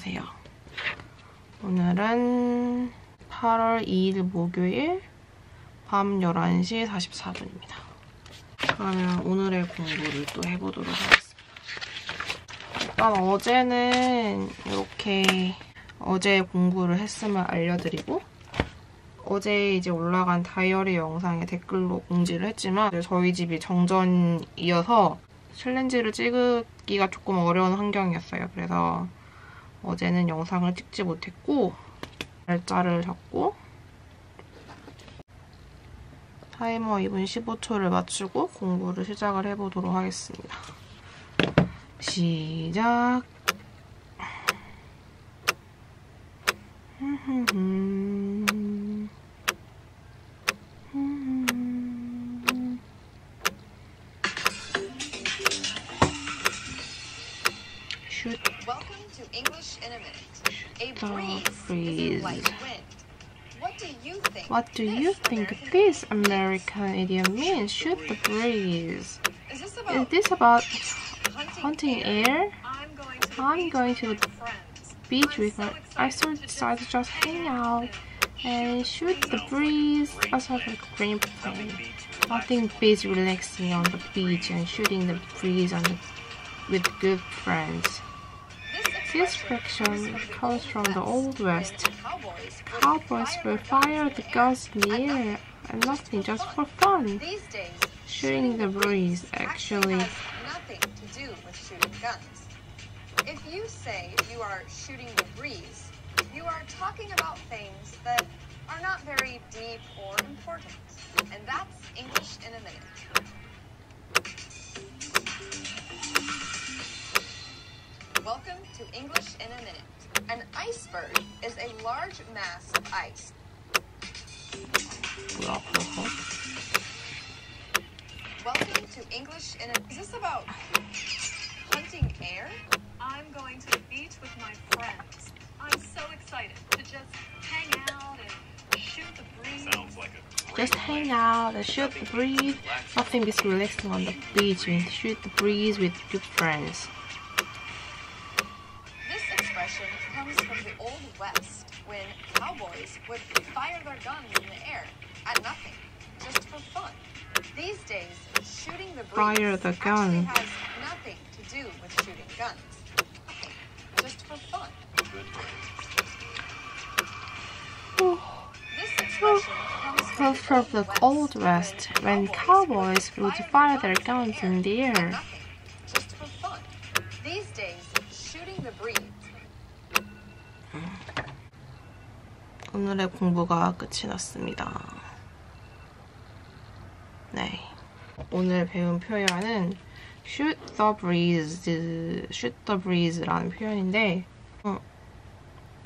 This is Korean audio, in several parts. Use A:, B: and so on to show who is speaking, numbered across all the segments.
A: 안녕하세요. 오늘은 8월 2일 목요일 밤 11시 44분입니다. 그러면 오늘의 공부를 또 해보도록 하겠습니다. 일단 어제는 이렇게 어제 공부를 했음을 알려드리고 어제 이제 올라간 다이어리 영상에 댓글로 공지를 했지만 저희 집이 정전이어서 챌린지를 찍기가 조금 어려운 환경이었어요. 그래서 어제는 영상을 찍지 못했고 날짜를 잡고 타이머 2분 15초를 맞추고 공부를 시작을 해보도록 하겠습니다. 시작!
B: To English in a minute. A
A: The
B: breeze, is light wind. What do you think?
A: What do you
B: this
A: think
B: American
A: this
B: idiom
A: American idiom means? Shoot the breeze.
B: Is this
A: Is
B: about
A: this about
B: hunting,
A: hunting air?
B: I'm going to the
A: I'm
B: beach
A: going
B: with
A: to
B: my friends.
A: Beach with
B: so
A: my I so decided to just hang out
B: and
A: shoot the breeze. That's like a great plan. Nothing beats relaxing on the beach and shooting the breeze on the, with good friends. This friction comes from the Old West.
B: Cowboys
A: will fire the guns in the air and nothing just for fun. Shooting the breeze actually
B: nothing to do with shooting guns. If you say you are shooting the breeze, you are talking about things that are not very deep or important. And that's English in a minute. Welcome to English in a Minute. An iceberg is a large mass of ice. Welcome to English in a... Is this about hunting air?
C: I'm going to the beach with my friends. I'm so excited to just hang out and shoot the breeze.
D: Sounds like a
A: just hang out and shoot the breeze. Nothing is relaxing on the beach and shoot the breeze with good friends.
B: Cowboys would fire their guns in the air at nothing, just for fun. These days, shooting the breeze
A: Fire the
B: actually
A: gun.
B: has nothing to do with shooting guns. Nothing, just for fun.
D: good
B: This expression comes
A: Comes
B: from
A: the Old West when cowboys would fire their guns in the air. 오늘의 공부가 끝이 났습니다. 네. 오늘 배운 표현은 shoot the breeze, shoot the breeze라는 표현인데 어,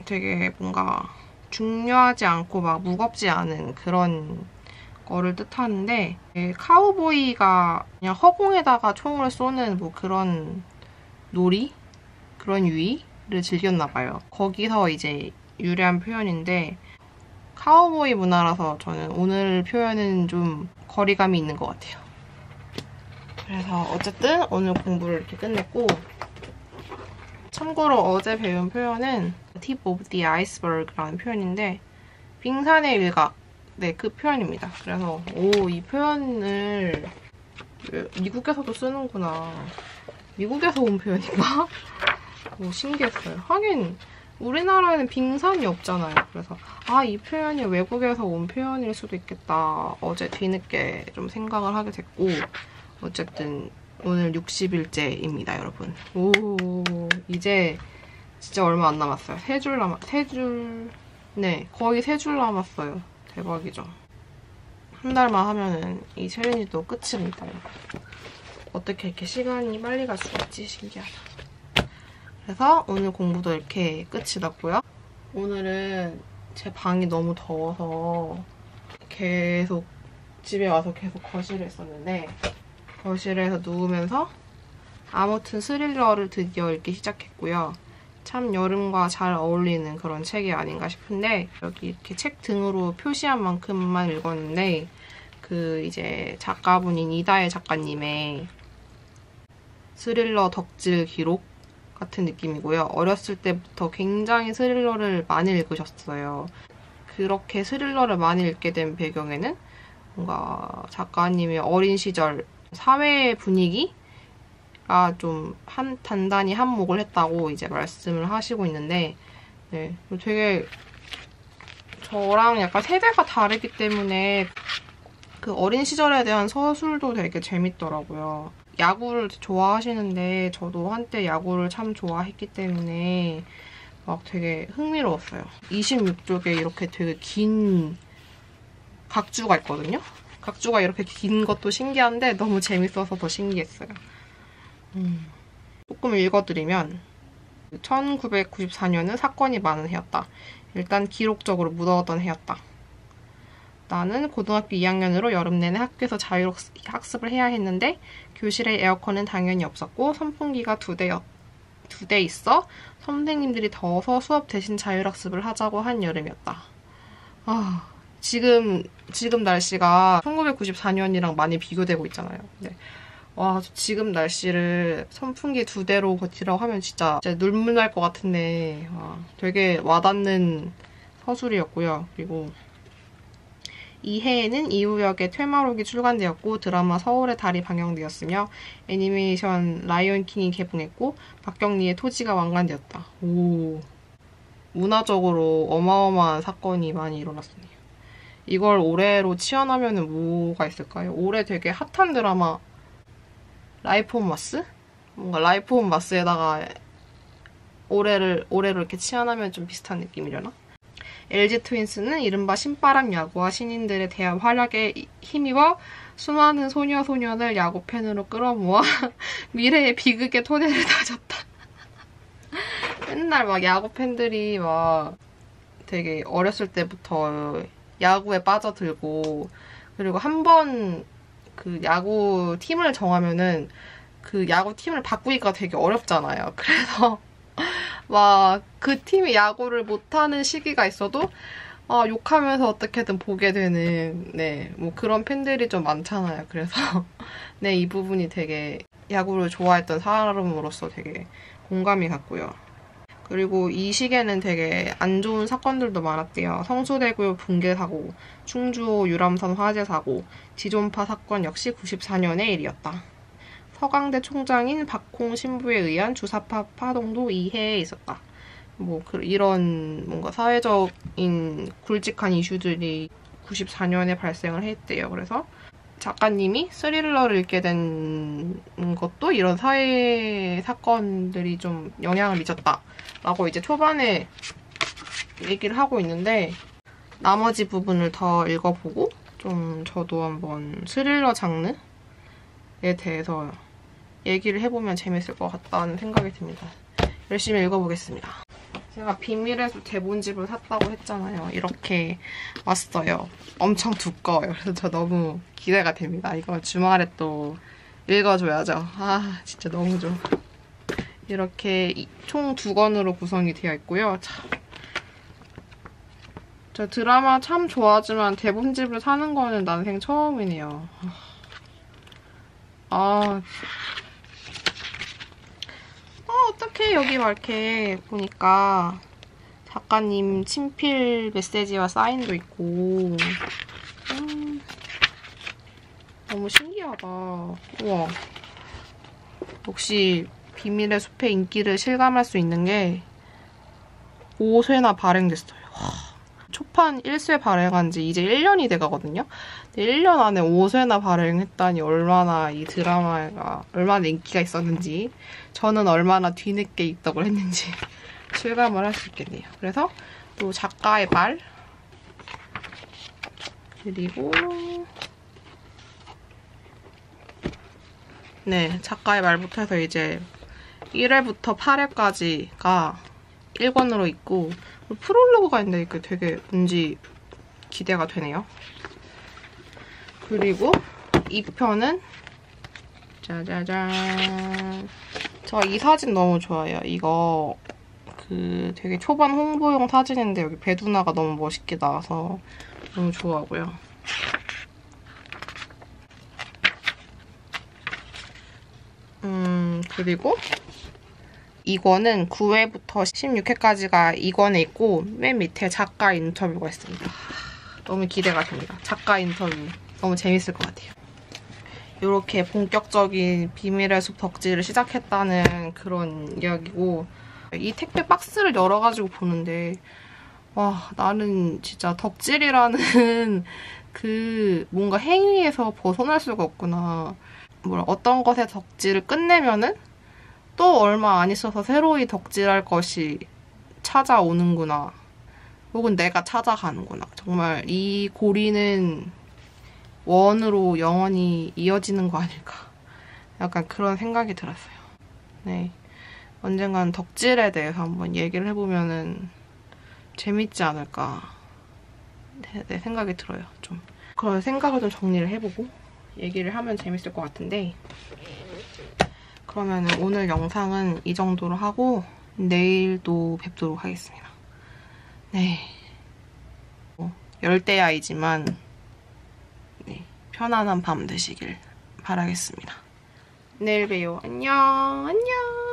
A: 되게 뭔가 중요하지 않고 막 무겁지 않은 그런 거를 뜻하는데 예, 카우보이가 그냥 허공에다가 총을 쏘는 뭐 그런 놀이? 그런 유의를 즐겼나 봐요. 거기서 이제 유래한 표현인데 카우보이 문화라서 저는 오늘 표현은 좀 거리감이 있는 것 같아요. 그래서 어쨌든 오늘 공부를 이렇게 끝냈고 참고로 어제 배운 표현은 tip of the iceberg라는 표현인데 빙산의 일각 네, 그 표현입니다. 그래서 오, 이 표현을 왜- 미국에서도 쓰는구나. 미국에서 온 표현인가? 오, 신기했어요. 하긴 우리나라에는 빙산이 없잖아요. 그래서 아, 이 표현이 외국에서 온 표현일 수도 있겠다. 어제 뒤늦게 좀 생각을 하게 됐고 어쨌든 오늘 60일째입니다, 여러분. 오, 이제 진짜 얼마 안 남았어요. 세 줄 남았, 세 줄, 네, 거의 세 줄 남았어요. 대박이죠. 한 달만 하면은 이 챌린지도 끝입니다. 어떻게 이렇게 시간이 빨리 갈 수가 있지? 신기하다. 그래서 오늘 공부도 이렇게 끝이 났고요. 오늘은 제 방이 너무 더워서 계속 집에 와서 계속 거실에 있었는데 거실에서 누우면서 아무튼 스릴러를 드디어 읽기 시작했고요. 참 여름과 잘 어울리는 그런 책이 아닌가 싶은데 여기 이렇게 책 등으로 표시한 만큼만 읽었는데 그 이제 작가분인 이다혜 작가님의 스릴러 덕질 기록 같은 느낌이고요. 어렸을 때부터 굉장히 스릴러를 많이 읽으셨어요. 그렇게 스릴러를 많이 읽게 된 배경에는 뭔가 작가님의 어린 시절 사회 분위기가 좀 한, 단단히 한몫을 했다고 이제 말씀을 하시고 있는데, 네, 되게 저랑 약간 세대가 다르기 때문에 그 어린 시절에 대한 서술도 되게 재밌더라고요. 야구를 좋아하시는데 저도 한때 야구를 참 좋아했기 때문에 막 되게 흥미로웠어요. 26쪽에 이렇게 되게 긴 각주가 있거든요. 각주가 이렇게 긴 것도 신기한데 너무 재밌어서 더 신기했어요. 음. 조금 읽어드리면 1994년은 사건이 많은 해였다. 일단 기록적으로 무더웠던 해였다. 나는 고등학교 2학년으로 여름 내내 학교에서 자율학습을 해야 했는데 교실에 에어컨은 당연히 없었고 선풍기가 두 대, 두 대 있어 선생님들이 더워서 수업 대신 자율학습을 하자고 한 여름이었다. 아, 지금, 지금 날씨가 1994년이랑 많이 비교되고 있잖아요. 네. 와, 지금 날씨를 선풍기 두 대로 버티라고 하면 진짜, 진짜 눈물 날 것 같은데, 와, 되게 와닿는 서술이었고요. 그리고 이 해에는 이우역의 퇴마록이 출간되었고 드라마 서울의 달이 방영되었으며 애니메이션 라이온킹이 개봉했고 박경리의 토지가 완간되었다. 오 문화적으로 어마어마한 사건이 많이 일어났습니다. 이걸 올해로 치환하면 뭐가 있을까요? 올해 되게 핫한 드라마 라이프 온 마스? 뭔가 라이프 온 마스에다가 올해를 올해로 이렇게 치환하면 좀 비슷한 느낌이려나? LG 트윈스는 이른바 신바람 야구와 신인들의 대한 활약에 힘입어 수많은 소녀 소년을 야구 팬으로 끌어모아 미래의 비극의 토대를 다졌다. 맨날 막 야구 팬들이 막 되게 어렸을 때부터 야구에 빠져들고 그리고 한 번 그 야구 팀을 정하면은 그 야구 팀을 바꾸기가 되게 어렵잖아요. 그래서 막 그 팀이 야구를 못하는 시기가 있어도 아, 욕하면서 어떻게든 보게 되는 네 뭐 그런 팬들이 좀 많잖아요. 그래서 네 이 부분이 되게 야구를 좋아했던 사람으로서 되게 공감이 갔고요. 그리고 이 시기에는 되게 안 좋은 사건들도 많았대요. 성수대교 붕괴 사고, 충주 유람선 화재 사고, 지존파 사건 역시 94년의 일이었다. 서강대 총장인 박홍 신부에 의한 주사파 파동도 이 해에 있었다. 뭐 그, 이런 뭔가 사회적인 굵직한 이슈들이 94년에 발생을 했대요. 그래서 작가님이 스릴러를 읽게 된 것도 이런 사회 사건들이 좀 영향을 미쳤다라고 이제 초반에 얘기를 하고 있는데 나머지 부분을 더 읽어보고 좀 저도 한번 스릴러 장르에 대해서 얘기를 해보면 재밌을 것 같다는 생각이 듭니다. 열심히 읽어보겠습니다. 제가 비밀의 숲 대본집을 샀다고 했잖아요. 이렇게 왔어요. 엄청 두꺼워요. 그래서 저 너무 기대가 됩니다. 이거 주말에 또 읽어줘야죠. 아, 진짜 너무 좋아. 이렇게 총 두 권으로 구성이 되어 있고요. 참. 저 드라마 참 좋아하지만 대본집을 사는 거는 난생 처음이네요. 아, 어떡해 여기 막 이렇게 보니까 작가님 친필 메시지와 사인도 있고. 음, 너무 신기하다. 우와. 역시 비밀의 숲의 인기를 실감할 수 있는 게 5쇄나 발행됐어요 초판 1쇄 발행한 지 이제 1년이 돼가거든요 1년 안에 5쇄나 발행했다니 얼마나 이 드라마가 얼마나 인기가 있었는지 저는 얼마나 뒤늦게 입덕을 했는지 실감을 할 수 있겠네요. 그래서 또 작가의 말 그리고 네 작가의 말부터 해서 이제 1회부터 8회까지가 1권으로 있고 프롤로그가 있는데 이게 되게 뭔지 기대가 되네요. 그리고 2편은 짜자잔 저이 사진 너무 좋아요. 이거 그 되게 초반 홍보용 사진인데 여기 배두나가 너무 멋있게 나와서 너무 좋아하고요. 음 그리고 이거는 9회부터 16회까지가 이권에 있고 맨 밑에 작가 인터뷰가 있습니다. 너무 기대가 됩니다. 작가 인터뷰 너무 재밌을 것 같아요. 이렇게 본격적인 비밀의 숲 덕질을 시작했다는 그런 이야기고 이 택배 박스를 열어가지고 보는데 와 나는 진짜 덕질이라는 그 뭔가 행위에서 벗어날 수가 없구나. 뭐라 어떤 것에 덕질을 끝내면은 또 얼마 안 있어서 새로이 덕질할 것이 찾아오는구나. 혹은 내가 찾아가는구나. 정말 이 고리는 원으로 영원히 이어지는 거 아닐까. 약간 그런 생각이 들었어요. 네. 언젠간 덕질에 대해서 한번 얘기를 해보면은 재밌지 않을까. 네, 네, 생각이 들어요. 좀. 그런 생각을 좀 정리를 해보고 얘기를 하면 재밌을 것 같은데. 그러면 오늘 영상은 이 정도로 하고 내일도 뵙도록 하겠습니다. 네. 뭐, 열대야이지만 네, 편안한 밤 되시길 바라겠습니다. 내일 봬요. 안녕. 안녕.